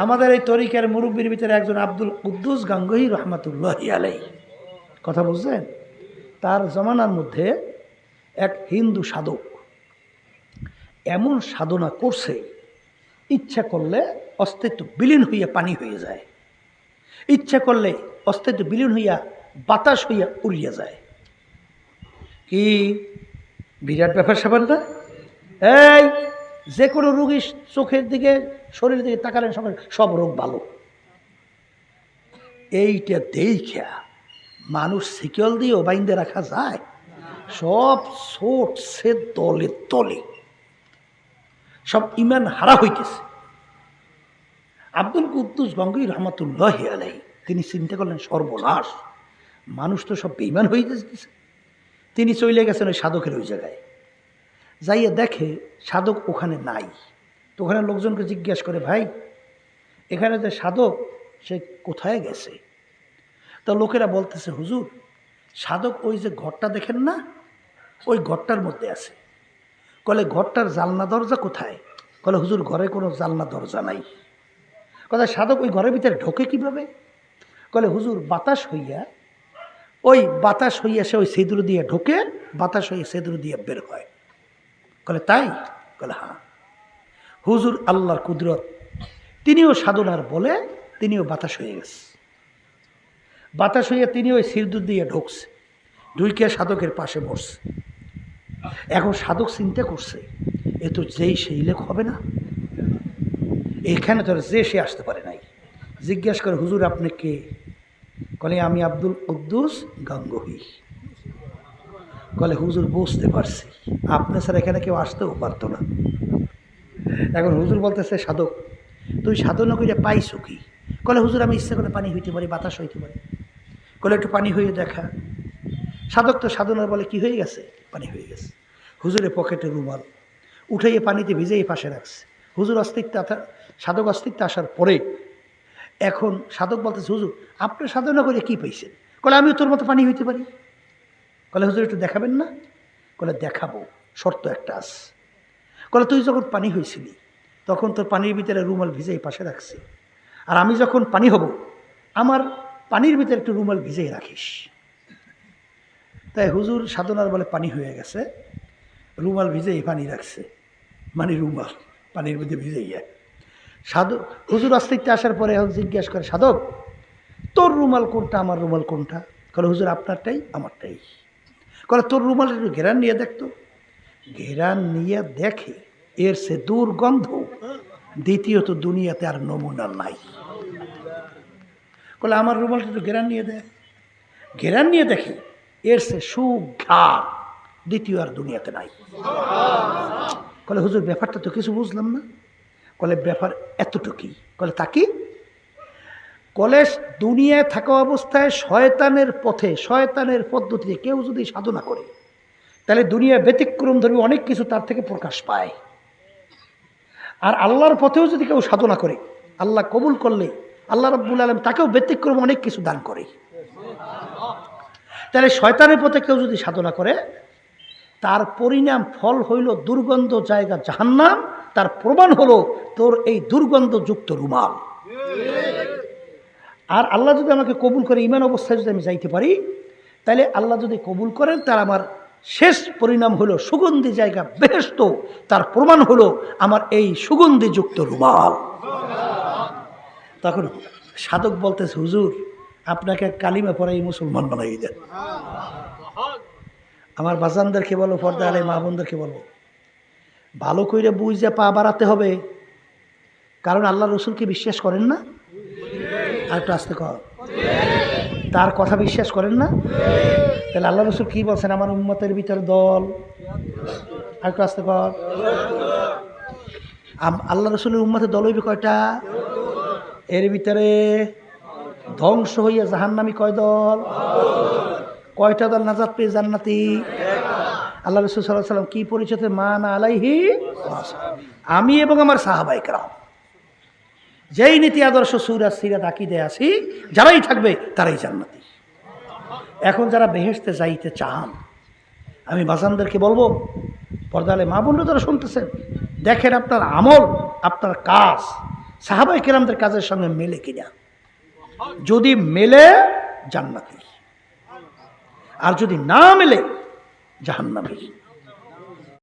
আমাদের এই তরিকার মুরব্বীর ভিতরে একজন আব্দুল কুদ্দুস গাঙ্গুহি রহমাতুল্লাহ আলাই কথা বুঝছেন? তার জমানার মধ্যে এক হিন্দু সাধক এমন সাধনা করছে, ইচ্ছা করলে অস্তিত্ব বিলীন হইয়া পানি হয়ে যায়। ইচ্ছা করলে অস্তিত্ব বিলীন হইয়া বাতাস হইয়া উড়িয়া যায়। কি? বিরাট ব্যাপার স্যাপার এই, যে কোনো রুগী চোখের দিকে শরীরের দিকে তাকালেন সঙ্গে সব রোগ ভালো। এইটা দেখা মানুষ সিকিউল দিয়েও বাইন্দে রাখা যায়। সব সে দলে তলে সব ইমান হারা হইতেছে। আব্দুল কুদ্দুস গঙ্গই রহমতুল্লাহ আলাই তিনি চিন্তা করলেন, সর্বনাশ। মানুষ তো সব বেইমান হয়ে তিনি চলে গেছেন ওই সাধকের ওই জায়গায়। যাইয়ে দেখে সাধক ওখানে নাই। ওখানে লোকজনকে জিজ্ঞেস করে, ভাই, এখানে যে সাধক, সে কোথায় গেছে? তো লোকেরা বলতেছে, হুজুর, সাধক ওই যে ঘরটা দেখেন না? ওই ঘরটার মধ্যে আছে। কলে, ঘরটার জালনা দরজা কোথায়? কলে, হুজুর, ঘরে কোনো জালনা দরজা নাই। কথা সাধক ওই ঘরের ভিতরে ঢোকে কীভাবে? কলে, হুজুর, বাতাস হইয়া, ওই বাতাস হইয়া সে ওই সেদুর দিয়ে ঢোকে, বাতাস হইয়া সেদুর দিয়ে বের হয়। কলে, তাই? কলে হ্যাঁ। হুজুর আল্লাহর কুদরত। তিনিও সাধনার বলে তিনিও বাতাস হয়ে গেছে। বাতাস হইয়া তিনি ওই সিরদুর দিয়ে ঢুকছে। ঢুইকে সাধকের পাশে বসছে। এখন সাধক চিন্তা করছে, এ তো যেই সেই লেখ হবে না? এখানে তো যে সে আসতে পারে নাই। জিজ্ঞেস করে, হুজুর, আপনি কে? কলে, আমি আব্দুল কুদ্দুস গাঙ্গহি। কলে, হুজুর, বুঝতে পারছি। আপনি স্যার এখানে কেউ আসতেও পারতো না। এখন হুজুর বলতেছে, সাধক, তুই সাধনা করে পাইছো কি? কলে, হুজুর, আমি ইচ্ছা করে পানি হইতে পারি, বাতাস হইতে পারি। কলে, একটু পানি হয়ে দেখা। সাধক তো সাধনার বলে কি হয়ে গেছে? পানি হয়ে গেছে। হুজুরের পকেটে রুমাল, উঠাইয়ে পানিতে ভিজেই পাশে রাখছে। হুজুর অস্তিত্ব সাধক অস্তিত্ব আসার পরে এখন সাধক বলতেছে, হুজুর, আপনি সাধনা করে কি পাইছেন? কলে, আমিও তোর মতো পানি হইতে পারি। কলে, হুজুর, একটু দেখাবেন না? কলে, দেখাবো, শর্ত একটা আছে। কলে, তুই যখন পানি হয়েছিলি তখন তোর পানির ভিতরে রুমাল ভিজেই পাশে রাখছি। আর আমি যখন পানি হব, আমার পানির ভিতরে একটু রুমাল ভিজেই রাখিস। তাই হুজুর সাধনার বলে পানি হয়ে গেছে, রুমাল ভিজেই পানি রাখছে। মানে রুমাল, পানির মধ্যে ভিজে গিয়ে সাধক হুজুর অস্তিত্বে আসার পরে জিজ্ঞেস করে, সাধক, তোর রুমাল কোনটা, আমার রুমাল কোনটা? কলে, হুজুর, আপনারটাই, আমারটাই। কলে, তোর রুমাল একটু ঘেরান নিয়ে দেখতো ঘেরান নিয়ে দেখে এর সে দুর্গন্ধ। দ্বিতীয়ত দুনিয়াতে আর নমুনা নাই। কলে আমার রুমালটা তো ঘেরান নিয়ে দেয় ঘেরান নিয়ে দেখে এর সে সুঘাত দ্বিতীয় আর দুনিয়াতে নাই। কলে হুজুর, ব্যাপারটা তো কিছু বুঝলাম না। কলে ব্যাপার এতটুকুই কলে তাকি কলেজ দুনিয়ায় থাকা অবস্থায় শয়তানের পথে, শয়তানের পদ্ধতিতে কেউ যদি সাধনা করে তাহলে দুনিয়া ব্যতিক্রম ধর্মী অনেক কিছু তার থেকে প্রকাশ পায়। আর আল্লাহর পথেও যদি কেউ সাধনা করে, আল্লাহ কবুল করলে, আল্লাহ রব্বুল আলম তাকেও ব্যতিক্রম অনেক কিছু দান করে। তাহলে শয়তানের পথে কেউ যদি সাধনা করে, তার পরিণাম ফল হইল দুর্গন্ধ জায়গা জাহান্নাম, তার প্রমাণ হলো তোর এই দুর্গন্ধযুক্ত রুমাল। আর আল্লাহ যদি আমাকে কবুল করে ইমান অবস্থায় যদি আমি যাইতে পারি, তাহলে আল্লাহ যদি কবুল করেন তার আমার শেষ পরিণাম হলো সুগন্ধি জায়গা বেহেস্ত তার প্রমাণ হলো আমার এই সুগন্ধিযুক্ত রুমাল। তখন সাধক বলতেছে, হুজুর, আপনাকে কালিমা পরে এই মুসলমান বানাই দেন। আমার বাজানদেরকে বলো পর্দা আলে মা বোনদেরকে বলো, ভালো করে বুঝে পা বাড়াতে হবে। কারণ আল্লাহ রসুলকে বিশ্বাস করেন না? আর একটু আসতে কর তার কথা বিশ্বাস করেন না? তাহলে আল্লাহ রসুল কি বলছেন? আমার উম্মতের ভিতরে দল। আর একটু আসতে কর। আল্লাহ রসুলের উম্মতের দল হইবে কয়টা? এর ভিতরে ধ্বংস হইয়া জাহান্নামি কয় দল? কয়টা দল নাজাত পেয়ে জান্নাতি? আল্লাহ রসুল সাল্লাহ সাল্লাম কি পরিচয় মা না আলাইহি আমি এবং আমার সাহাবাইকরাম যেই নীতি আদর্শ সুরাজ সিরাত আকিদে আছি, যারাই থাকবে তারাই জান্নাতি। এখন যারা বেহেসতে যাইতে চান, আমি বাজানদেরকে বলব, পর্দালে মা বোনরা যারা শুনতেছেন, দেখেন আপনার আমল, আপনার কাজ সাহাবাই কেরামদের কাজের সঙ্গে মেলে কিনা। যদি মেলে, জান্নাতি। আর যদি না মেলে, জাহান্নামী।